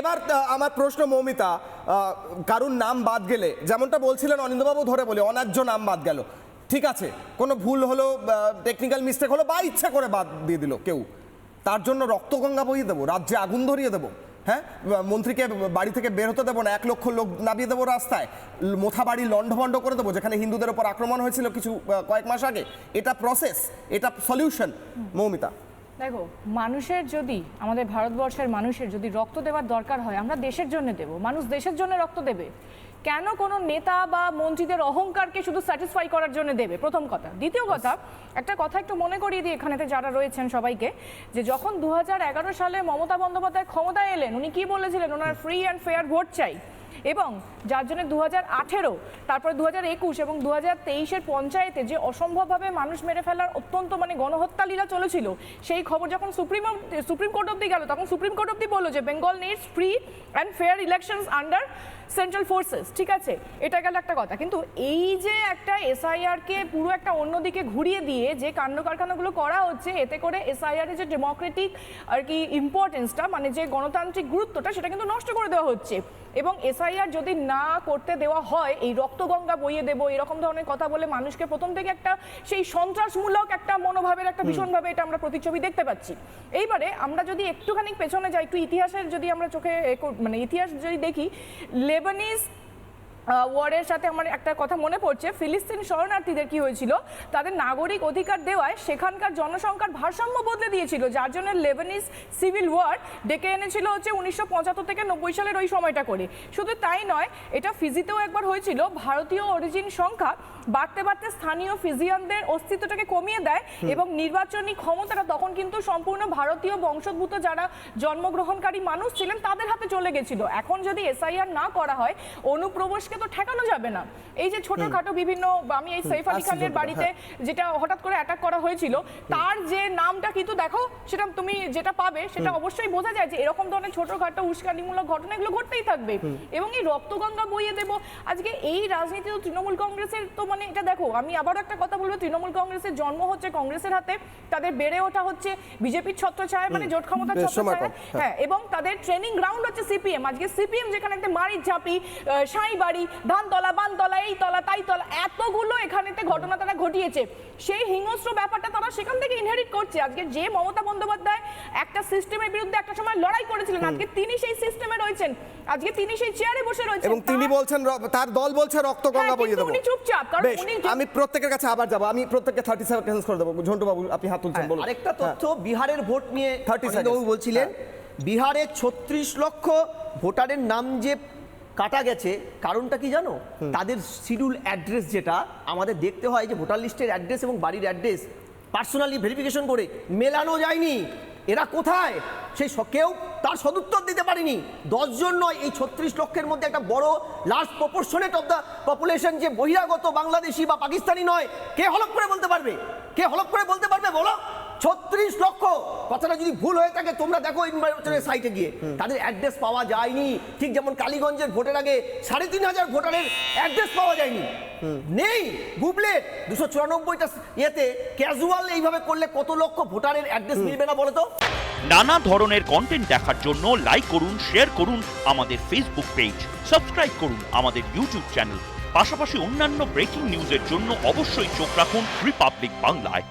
এবার আমার প্রশ্ন মৌমিতা কারুর নাম বাদ গেলে, যেমনটা বলছিলেন অনিন্দবাবু ধরে বলে অন্যায্য নাম বাদ গেল। ঠিক আছে, কোনো ভুল হলো টেকনিক্যাল মিস্টেক হলো, বা ইচ্ছা করে বাদ দিয়ে দিল কেউ, তার জন্য রক্তগঙ্গা বইয়ে দেবো, রাজ্যে আগুন ধরিয়ে দেবো হ্যাঁ? মন্ত্রীকে বাড়ি থেকে বের হতে দেবো না, এক লক্ষ লোক নামিয়ে দেবো রাস্তায়, মোথা বাড়ি লণ্ডভণ্ড করে দেবো, যেখানে হিন্দুদের ওপর আক্রমণ হয়েছিল কিছু কয়েক মাস আগে। এটা প্রসেস এটা সলিউশন মৌমিতা। দেখো, মানুষের যদি, আমাদের ভারতবর্ষের মানুষের যদি রক্ত দেওয়ার দরকার হয়, আমরা দেশের জন্য দেব। মানুষ দেশের জন্য রক্ত দেবে। কেন কোনো নেতা বা মন্ত্রীদের অহংকারকে শুধু স্যাটিসফাই করার জন্য দেবে? প্রথম কথা। দ্বিতীয় কথা, একটা কথা একটু মনে করিয়ে দিই এখানেতে যারা রয়েছেন সবাইকে, যে যখন দু হাজার এগারো সালে মমতা বন্দ্যোপাধ্যায় ক্ষমতায় এলেন, উনি কি বলেছিলেন? ওনার ফ্রি অ্যান্ড ফেয়ার ভোট চাই। এবং যার জন্য দু হাজার আঠেরো, তারপরে দু হাজার একুশ এবং দু হাজার তেইশের পঞ্চায়েতে যে অসম্ভবভাবে মানুষ মেরে ফেলার অত্যন্ত মানে গণহত্যা লীলা চলেছিল, সেই খবর যখন সুপ্রিম সুপ্রিম কোর্ট অব্দি গেল, তখন সুপ্রিম কোর্ট অব্দি বলল যে Bengal needs free and fair elections under central forces ঠিক আছে? এটা গেল একটা কথা। কিন্তু এই যে একটা এসআইআরকে পুরো একটা অন্যদিকে ঘুরিয়ে দিয়ে যে কাণ্ড কারখানাগুলো করা হচ্ছে এতে করে এসআইআর এর যে ডেমোক্রেটিক আর কি ইম্পর্টেন্সটা মানে যে গণতান্ত্রিক গুরুত্বটা সেটা কিন্তু নষ্ট করে দেওয়া হচ্ছে। এবং এসআইআর যদি না করতে দেওয়া হয় এই রক্তগঙ্গা বইয়ে দেবো এরকম ধরনের কথা বলে মানুষকে প্রথম থেকে একটা সেই সন্ত্রাসমূলক একটা মনোভাবের একটা ভীষণভাবে এটা আমরা প্রতিচ্ছবি দেখতে পাচ্ছি। এইবারে আমরা যদি একটুখানি পেছনে যাই একটু ইতিহাসের যদি আমরা চোখে মানে ইতিহাস যদি দেখি লেবানিজ ওয়ারের সাথে আমার একটা কথা মনে পড়ছে। ফিলিস্তিন শরণার্থীদের কি হয়েছিল? তাদের নাগরিক অধিকার দেওয়ায় সেখানকার জনসংখ্যার ভারসাম্য বদলে দিয়েছিল, যার জন্য লেবানিস সিভিল ওয়ার ডেকে এনেছিল হচ্ছে উনিশশো পঁচাত্তর থেকে নব্বই সালের ওই সময়টা করে। শুধু তাই নয়, এটা ফিজিতেও একবার হয়েছিল। ভারতীয় অরিজিন সংখ্যা বাড়তে বাড়তে স্থানীয় ফিজিয়ানদের অস্তিত্বটাকে কমিয়ে দেয় এবং নির্বাচনী ক্ষমতাটা তখন কিন্তু সম্পূর্ণ ভারতীয় বংশোদ্ভূত যারা জন্মগ্রহণকারী মানুষ ছিলেন তাদের হাতে চলে গেছিল। এখন যদি এসআইআর না করা হয় অনুপ্রবেশকে তো ঠেকানো যাবে না। এই যে ছোটখাটো বিভিন্ন আমি এই সৈফ আলী খানের বাড়িতে যেটা হঠাৎ করে অ্যাটাক করা হয়েছিল তার যে নামটা কিন্তু দেখো সেটা তুমি যেটা পাবে সেটা অবশ্যই বোঝা যায় যে এরকম ধরনের ছোটখাটো উস্কানিমূলক ঘটনা এগুলো ঘটতেই থাকবে। এবং এই রক্তগঙ্গা বইয়ে দেব আজকে এই রাজনীতি তৃণমূল কংগ্রেসের তো মানে এটা দেখো আমি আবারও একটা কথা বলব তৃণমূল কংগ্রেসের জন্ম হচ্ছে কংগ্রেসের হাতে তাদের বেড়ে ওঠা হচ্ছে বিজেপির ছত্রছায়া মানে জোট ক্ষমতার বেশ সময় ছত্রছায়া হ্যাঁ। হ্যাঁ এবং তাদের ট্রেনিং গ্রাউন্ড হচ্ছে সিপিএম। আজকে সিপিএম যেখানে একটা মারির ঝাঁপি সাই বাড়ি ধানতলা বানতলা এই তলা তাই তলা এতগুলো এখানেতে ঘটনা তারা ঘটিয়েছে। সেই হিংস্র ব্যাপারটা তারা সেখান থেকে ইনহেরিট করছে। আজকে যে মমতা বন্দ্যোপাধ্যায় একটা সিস্টেমের বিরুদ্ধে একটা সময় লড়াই করেছিলেন আজকে তিনি সেই সিস্টেমে রয়েছেন। আজকে তিনি সেই চেয়ারে বসে রয়েছেন। এবং তিনি বলছেন তার দল বলছে রক্তগঙ্গা হ্যাঁ, বইয়ে দেবো। উনি চুপচাপ, বেশ আমি প্রত্যেকের কাছে আবার যাব। আমি প্রত্যেককে থার্টি সেকেন্ড করে দেবো। ঝন্টু বাবু আপনি হাত তুলছেন বলুন। আরেকটা হ্যাঁ। তথ্য বিহারের ভোট নিয়ে 30 অনিন্দ্যবাবু seconds, বলছিলেন হ্যাঁ। বিহারে ছত্রিশ লক্ষ ভোটারের নাম যে কাটা গেছে কারণটা কি জানো? তাদের শিডিউল অ্যাড্রেস যেটা আমাদের দেখতে হয় যে ভোটার লিস্টের অ্যাড্রেস এবং বাড়ির অ্যাড্রেস পার্সোনালি ভেরিফিকেশন করে মেলানো যায়নি। এরা কোথায়? সেই কেউ তার সদুত্তর দিতে পারেনি। দশজন নয়, এই ছত্রিশ লক্ষের মধ্যে একটা বড় large proportionate of the population যে বহিরাগত বাংলাদেশি বা পাকিস্তানি নয়, কে হলক করে বলতে পারবে? কে হলক করে বলতে পারবে? কথাটা যদি ভুল হয়ে থাকে তোমরা দেখো নির্বাচনের সাইটে গিয়ে। তাদের অ্যাড্রেস পাওয়া যায়নি। ঠিক যেমন কালীগঞ্জের ভোটের আগে সাড়ে তিন হাজার ভোটারের অ্যাড্রেস পাওয়া যায়নি। নেই বুবলেট দুশো চুরানব্বইটা ইয়েতে ক্যাজুয়াল এইভাবে করলে কত লক্ষ ভোটারের অ্যাড্রেস মিলবে না বলো তো? নানা ধরনের কন্টেন্ট দেখার জন্য লাইক করুন শেয়ার করুন আমাদের ফেসবুক পেজ সাবস্ক্রাইব করুন আমাদের ইউটিউব চ্যানেল পাশাপাশি অন্যান্য ব্রেকিং নিউজের জন্য অবশ্যই চোখ রাখুন রিপাবলিক বাংলায়